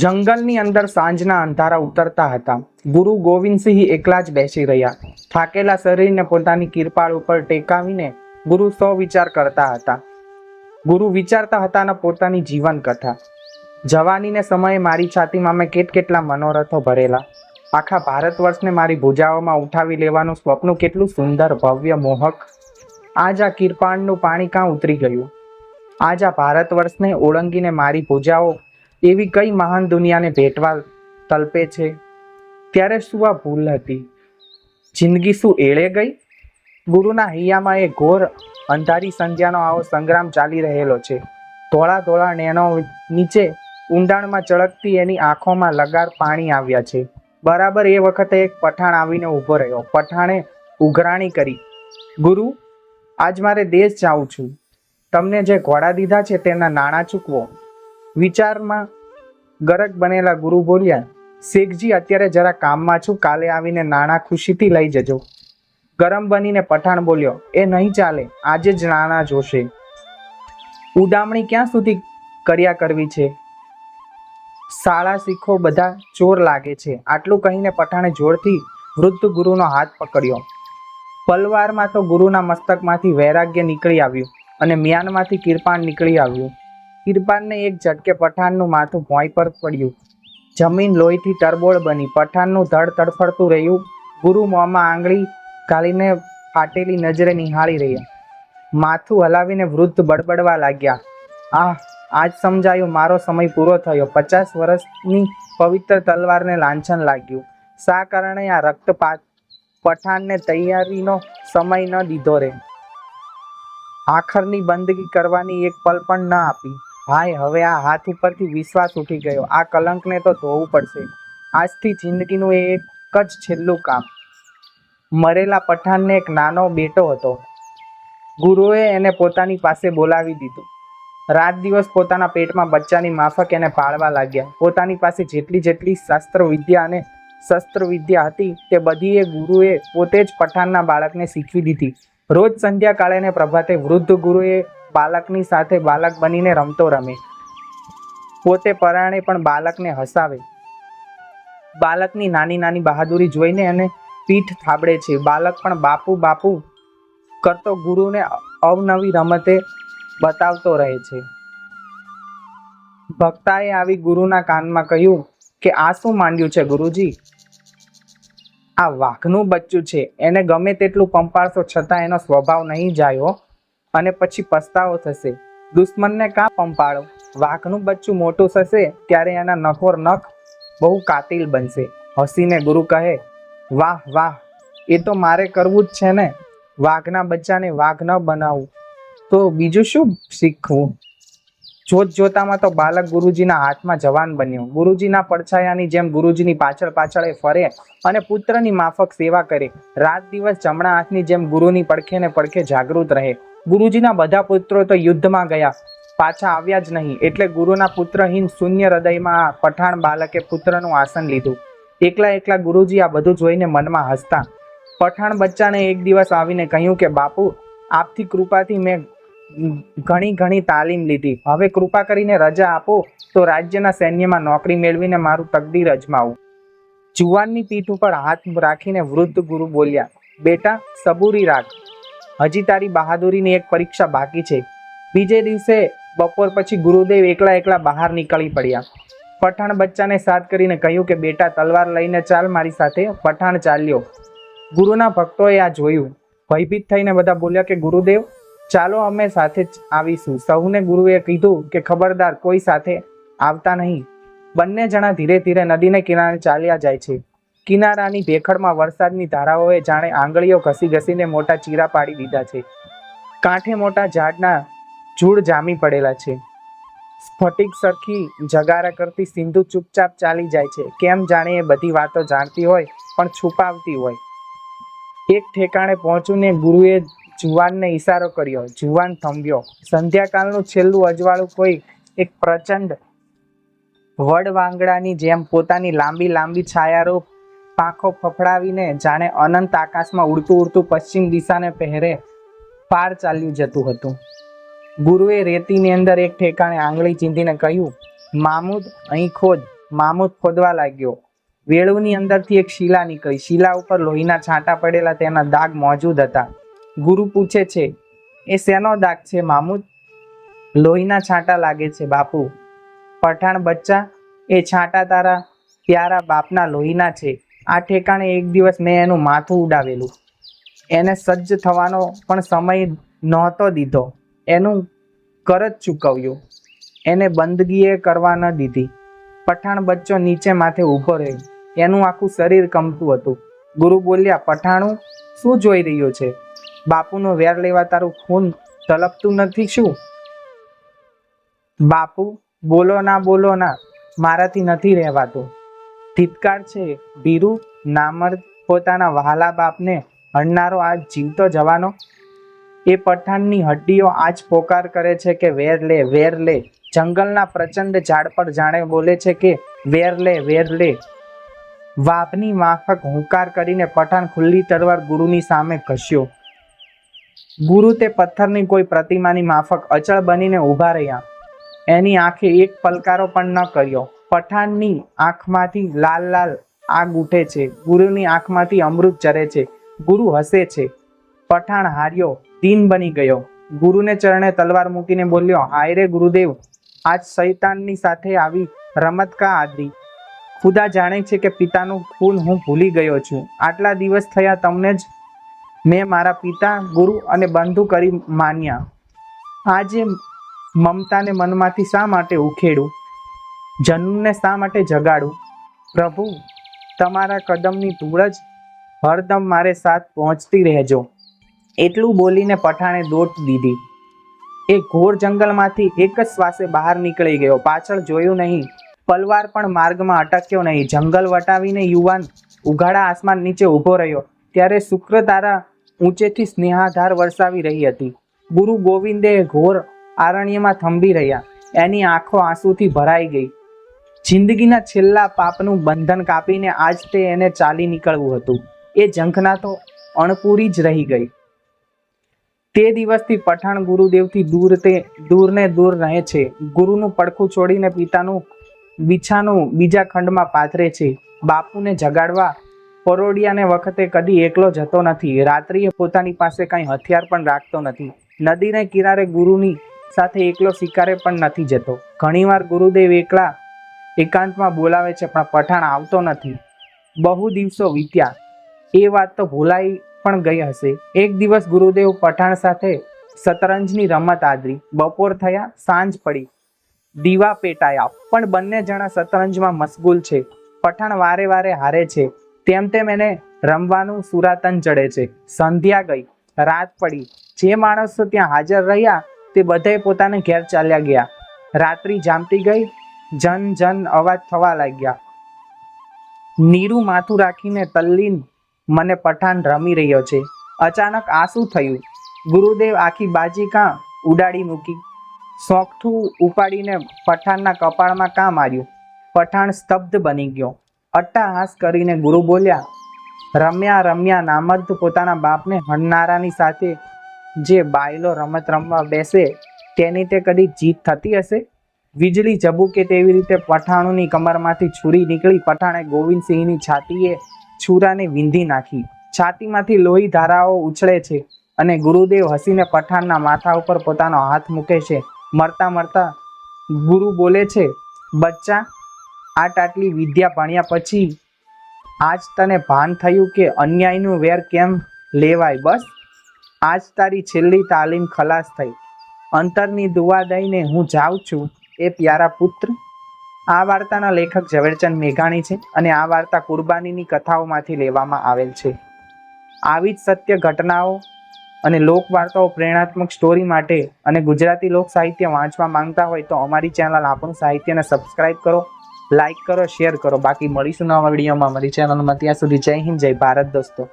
જંગલની અંદર સાંજના અંધારા ઉતરતા હતા. ગુરુ ગોવિંદસિંહ એકલા જ બેસી રહ્યા. થાકેલા શરીરને પોતાની કિરપાળ ઉપર ટેકાવીને ગુરુ સૌ વિચાર કરતા હતા. ગુરુ વિચારતા હતા ને પોતાની જીવન કથા જવાનીને સમયે મારી છાતીમાં મેં કેટ કેટલા મનોરથો ભરેલા. આખા ભારત વર્ષને મારી ભુજાઓમાં ઉઠાવી લેવાનું સ્વપ્ન કેટલું સુંદર, ભવ્ય, મોહક. આજ આ કિરપાણનું પાણી કાં ઉતરી ગયું? આજ આ ભારત વર્ષને ઓળંગીને મારી ભુજાઓ એવી કઈ મહાન દુનિયાને ભેટવા તલપે છે? ત્યારે શું આ ભૂલ હતી? જિંદગી શું એળે ગઈ? ગુરુના હૈયામાં એ ઘોર અંધારી સંધ્યાનો આવો સંગ્રામ ચાલી રહેલો છે. ધોળા ધોળા નેનો નીચે ઊંડાણમાં ચળકતી એની આંખોમાં લગાર પાણી આવ્યા છે. બરાબર એ વખતે એક પઠાણ આવીને ઊભો રહ્યો. પઠાણે ઉઘરાણી કરી. ગુરુ, આજ મારે દેશ જાઉં છું. તમને જે ઘોડા દીધા છે તેના નાણાં ચૂકવો. વિચારમાં ગરક બનેલા ગુરુ બોલ્યા, શેખજી, અત્યારે જરા કામમાં છું, કાલે આવીને નાણાં ખુશીથી લઈ જજો. ગરમ બનીને પઠાણ બોલ્યો, એ નહીં ચાલે, આજે જ નાણાં જોશે. ઉડામણી ક્યાં સુધી કર્યા કરવી છે? શાળા શીખો બધા ચોર લાગે છે. આટલું કહીને પઠાણે જોરથી વૃદ્ધ ગુરુનો હાથ પકડ્યો. પલવારમાં તો ગુરુના મસ્તકમાંથી વૈરાગ્ય નીકળી આવ્યું અને મ્યાનમાંથી કિરપાણ નીકળી આવ્યું. કિરપાનને એક ઝટકે પઠાણનું માથું ભોંય પર પડ્યું. જમીન લોહીથી તરબોળ બની. પઠાણનું ધડ તડફડતું રહ્યું. ગુરુ મોંમાં આંગળી કાલીને ફાટેલી નજરે નિહાળી રહ્યા. માથું હલાવીને વૃદ્ધ બડબડવા લાગ્યા. આહ, આજ સમજાયું. મારો સમય પૂરો થયો. પચાસ વર્ષની પવિત્ર તલવારને લાંછન લાગ્યું. શા કારણે આ રક્તપાત પઠાણને તૈયારીનો સમય ન દીધો રે? આખરની બંદગી કરવાની એક પલ પણ ન આપી. ભાઈ, હવે આ હાથ ઉપરથી વિશ્વાસ ઉઠી ગયો. આ કલંકને તો ધોવું પડશે. આજથી જિંદગીનું એક જ છેલ્લું કામ. મરેલા પઠાણને એક નાનો બેટો હતો. ગુરુએ એને પોતાની પાસે બોલાવી દીધું. રાત દિવસ પોતાના પેટમાં બચ્ચાની માફક એને પાળવા લાગ્યા. પોતાની પાસે જેટલી જેટલી શાસ્ત્ર વિદ્યા અને શસ્ત્ર વિદ્યા હતી, તે બધી એ ગુરુએ પોતે જ પઠાણના બાળકને શીખવી દીધી. રોજ સંધ્યાકાળે ને પ્રભાતે વૃદ્ધ ગુરુએ બાળકની સાથે બાળક બનીને રમતો રમે. પોતે પરાણે પણ બાળકને હસાવે. બાળકની નાની નાની બહાદુરી જોઈને એને પીઠ થાબડે છે. બાળક પણ બાપુ બાપુ કરતો ગુરુને અવનવી રમતે બતાવતો રહે છે. ભક્તાએ આવી ગુરુના કાનમાં કહ્યું કે, આ શું માંડ્યું છે ગુરુજી? આ વાઘનું બચ્ચું છે. એને ગમે તેટલું પંપાળશો છતાં એનો સ્વભાવ નહીં જાય અને પછી પસ્તાવો થશે. દુશ્મનને કાં પંપાળો વાઘનું બચ્ચું મોટું થશે ત્યારે એના નખોર નખ બહુ કાતિલ બનશે. હસીને ગુરુ કહે, વાહ વાહ, એ તો મારે કરવું જ છે ને? વાઘના બચ્ચાને વાઘ ન બનાવવું તો બીજું શું શીખવું? જોત જોતામાં તો બાલક ગુરુજીના હાથમાં જવાન બન્યો. ગુરુજીના પડછાયાની જેમ ગુરુજીની પાછળ પાછળ એ ફરે અને પુત્રની માફક સેવા કરે. રાત દિવસ જમણા હાથની જેમ ગુરુની પડખે ને પડખે જાગૃત રહે. ગુરુજીના બધા પુત્રો તો યુદ્ધમાં ગયા. પાછા આવ્યા જ નહીં. એટલે ગુરુના પુત્રહીન શૂન્ય હૃદયમાં આ પઠાણ બાલકે પુત્રનું આસન લીધું. એકલા એકલા ગુરુજી આ બધું જોઈને મનમાં હસતા. પઠાણ બચ્ચાને એક દિવસ આવીને કહ્યું કે, બાપુ, આપથી કૃપાથી મેં ઘણી ઘણી તાલીમ લીધી. હવે કૃપા કરીને રજા આપો, તો રાજ્યના સૈન્યમાં નોકરી મેળવીને મારું તકદીર અજમાવું. જુવાનની પીઠ ઉપર હાથ રાખીને વૃદ્ધ ગુરુ બોલ્યા, બેટા, સબૂરી રાખ. હજી તારી બહાદુરીની એક પરીક્ષા બાકી છે. બીજે દિવસે બપોર પછી ગુરુદેવ એકલા એકલા બહાર નીકળી પડ્યા. પઠાણ બચ્ચાને સાથ કરીને કહ્યું કે, બેટા, તલવાર લઈને ચાલ મારી સાથે, પઠાણ ચાલ્યો. ગુરુના ભક્તોએ આ જોયું. ભયભીત થઈને બધા બોલ્યા કે, ગુરુદેવ ચાલો અમે સાથે જ આવીશું. સૌને ગુરુએ કીધું કે ખબરદાર કોઈ સાથે આવતા નહીં. બંને જણા ધીરે ધીરે નદીને કિનારે ચાલ્યા જાય છે. કિનારાની ભેખડમાં વરસાદની ધારાઓએ જાણે આંગળીઓ ઘસી ઘસીને મોટા ચીરા પાડી દીધા છે. કાંઠે મોટા ઝાડના ઝૂડ જામી પડેલા છે. સ્ફટિક સરખી જગારા કરતી સિંધુ ચૂપચાપ ચાલી જાય છે. કેમ જાણે એ બધી વાતો જાણતી હોય, પણ છુપાવતી હોય. એક ઠેકાણે પહોંચીને ગુરુએ જુવાનને ઈશારો કર્યો. જુવાન થંભ્યો. સંધ્યાકાળનું છેલ્લું અજવાળું કોઈ એક પ્રચંડ વડવાંગડાની જેમ પોતાની લાંબી લાંબી છાયારૂપ પાંખો ફફડાવીને જાણે અનંત આકાશમાં ઉડતું ઉડતું પશ્ચિમ દિશાને પહેરે પાર ચાલ્યું જતું હતું. ગુરુએ રેતીની અંદર એક ઠેકાણે આંગળી ચીંધીને કહ્યું, મામૂદ, અહીં ખોદ મામૂદ ખોદવા લાગ્યો. વેળુની અંદરથી એક શીલા નીકળી. શીલા ઉપર લોહીના છાંટા પડેલા તેના દાગ મોજૂદ હતા. ગુરુ પૂછે છે, એ શેનો દાગ છે મામૂદ લોહીના છાંટા લાગે છે, બાપુ. પઠાણ બચ્ચા, એ છાંટા તારા, પ્યારા બાપના લોહીના છે. આ ઠેકાણે એક દિવસ મેં એનું માથું ઉડાવેલું. એને સજ્જ થવાનો પણ સમય નહોતો દીધો. એનું કર જ ચૂકવ્યું. એને બંદગીએ કરવા ન દીધી. પઠાણ બચ્ચો નીચે માથે ઊભો રહ્યો. એનું આખું શરીર કમતું હતું. ગુરુ બોલ્યા, પઠાણું શું જોઈ રહ્યો છે? બાપુનો વેર લેવા તારું ખૂન તલપતું નથી શું? બાપુ, બોલો ના બોલો ના, મારાથી નથી રહેવાતું. ધિતકાર છે, ભીરુ નામર્દ પોતાના વહાલા બાપને હણનારો આજ જીવતો જવાનો? એ પઠાણની હડ્ડીઓ આજ પોકાર કરે છે કે વેર લે વેર લે. જંગલના પ્રચંડ ઝાડ પર જાણે બોલે છે કે વેર લે વેર લે. વાપની માફક હુંકાર કરીને પઠાણ ખુલ્લી તલવાર ગુરુની સામે ઘસ્યો. ગુરુ તે પથ્થરની કોઈ પ્રતિમાની માફક અચળ બનીને ઊભા રહ્યા. એની આંખે એક પલકારો પણ ન કર્યો. પઠાણની આંખમાંથી લાલ લાલ આગ ઉઠે છે. ગુરુની આંખમાંથી અમૃત ચરે છે. ગુરુ હસે છે. પઠાણ હાર્યો. દીન બની ગયો. ગુરુને ચરણે તલવાર મૂકીને બોલ્યો, હાય રે ગુરુદેવ. આજ શૈતાનની સાથે આવી રમત કા આદરી? ખુદા જાણે છે કે પિતાનું ખૂન હું ભૂલી ગયો છું. આટલા દિવસ થયા તમને જ મેં મારા પિતા, ગુરુ અને બંધુ કરી માન્યા. આજે મમતાને મનમાંથી શા માટે ઉખેડું? જન્મને શા માટે જગાડું? પ્રભુ, તમારા કદમની ધૂળ જ હરદમ મારે સાથ પહોંચતી રહેજો. એટલું બોલીને પઠાણે દોટ દીધી. એ ઘોર જંગલમાંથી એક જ શ્વાસે બહાર નીકળી ગયો. પાછળ જોયું નહીં. પલવાર પણ માર્ગમાં અટક્યો નહીં. જંગલ વટાવીને યુવાન ઉઘાડા આસમાન નીચે ઊભો રહ્યો. ત્યારે શુક્ર તારા ઊંચેથી સ્નેહાધાર વરસાવી રહી હતી. ગુરુ ગોવિંદે ઘોર આરણ્યમાં થંભી રહ્યા. એની આંખો આંસુથી ભરાઈ ગઈ. જિંદગીના છેલ્લા પાપનું બંધન કાપીને આજ તે એને ચાલી નીકળવું હતું. એ ઝંખના તો અણપૂરી જ રહી ગઈ. તે દિવસથી પઠાણ ગુરુદેવથી દૂર તે દૂરને દૂર રહે છે. ગુરુનું પડખું છોડીને પિતાનું બીછાનું બીજા ખંડમાં પાથરે છે. બાપુને જગાડવા પરોડિયાને વખતે કદી એકલો જતો નથી. રાત્રિએ પોતાની પાસે કંઈ હથિયાર પણ રાખતો નથી. નદીને કિનારે ગુરુની સાથે એકલો શિકારે પણ નથી જતો. ઘણીવાર ગુરુદેવ એકલા એકાંતમાં બોલાવે છે, પણ પઠાણ આવતો નથી. બહુ દિવસો વીત્યા. એ વાત તો ભૂલાઈ પણ ગઈ હશે. એક દિવસ ગુરુદેવ પઠાણ સાથે શતરંજની રમત આદરી. બપોર થયા, સાંજ પડી. દીવા પેટાયા. પણ બંને જણા શતરંજમાં મશગુલ છે. પઠાણ વારે વારે હારે છે. તેમ તેમ એને રમવાનું સુરાતન ચડે છે. સંધ્યા ગઈ, રાત પડી. જે માણસો ત્યાં હાજર રહ્યા, તે બધાય પોતાને ઘેર ચાલ્યા ગયા. રાત્રિ જામતી ગઈ, જન જન અવાજ થવા લાગ્યા. નીરુ માથું રાખીને તલ્લીન મને પઠાણ રમી રહ્યો છે. અચાનક આ શું થયું. ગુરુદેવ આખી બાજી કાં ઉડાડી મૂકી. શોખથું ઉપાડીને પઠાણના કપાળમાં કાં માર્યું. પઠાણ સ્તબ્ધ બની ગયો. અટ્ટાહાસ કરીને ગુરુ બોલ્યા, રમ્યા રમ્યા, નામર્દ પોતાના બાપને હણનારાની સાથે જે બાયલો રમત રમવા બેસે, તેની તે કદી જીત થતી હશે? વીજળી ઝબુકે તેવી રીતે પઠાણોની કમરમાંથી છુરી નીકળી, પઠાણે ગોવિંદસિંહની છાતીએ છુરાને વીંધી નાખી. છાતીમાંથી લોહી ધારાઓ ઉછળે છે અને ગુરુદેવ હસીને પઠાણના માથા ઉપર પોતાનો હાથ મૂકે છે. મરતા મરતા ગુરુ બોલે છે, બચ્ચા આટ આટલી વિદ્યા ભણ્યા પછી આજ તને ભાન થયું કે અન્યાયનું વેર કેમ લેવાય? બસ, આજ તારી છેલ્લી તાલીમ ખલાસ થઈ. અંતરની દુવા દઈને હું જાઉં છું એ પ્યારા પુત્ર. આ વાર્તાના લેખક ઝવેરચંદ મેઘાણી છે અને આ વાર્તા કુરબાનીની કથાઓમાંથી લેવામાં આવેલ છે. આવી જ સત્ય ઘટનાઓ અને લોક વાર્તાઓ પ્રેરણાત્મક સ્ટોરી માટે અને ગુજરાતી લોક સાહિત્ય વાંચવા માંગતા હોય તો અમારી ચેનલ આપણું સાહિત્યને સબસ્ક્રાઇબ કરો. લાઈક કરો શેર કરો. બાકી મળીશું નવા વિડીયોમાં. મારી ચેનલમાં ત્યાં સુધી જય હિન્દ, જય ભારત દોસ્તો.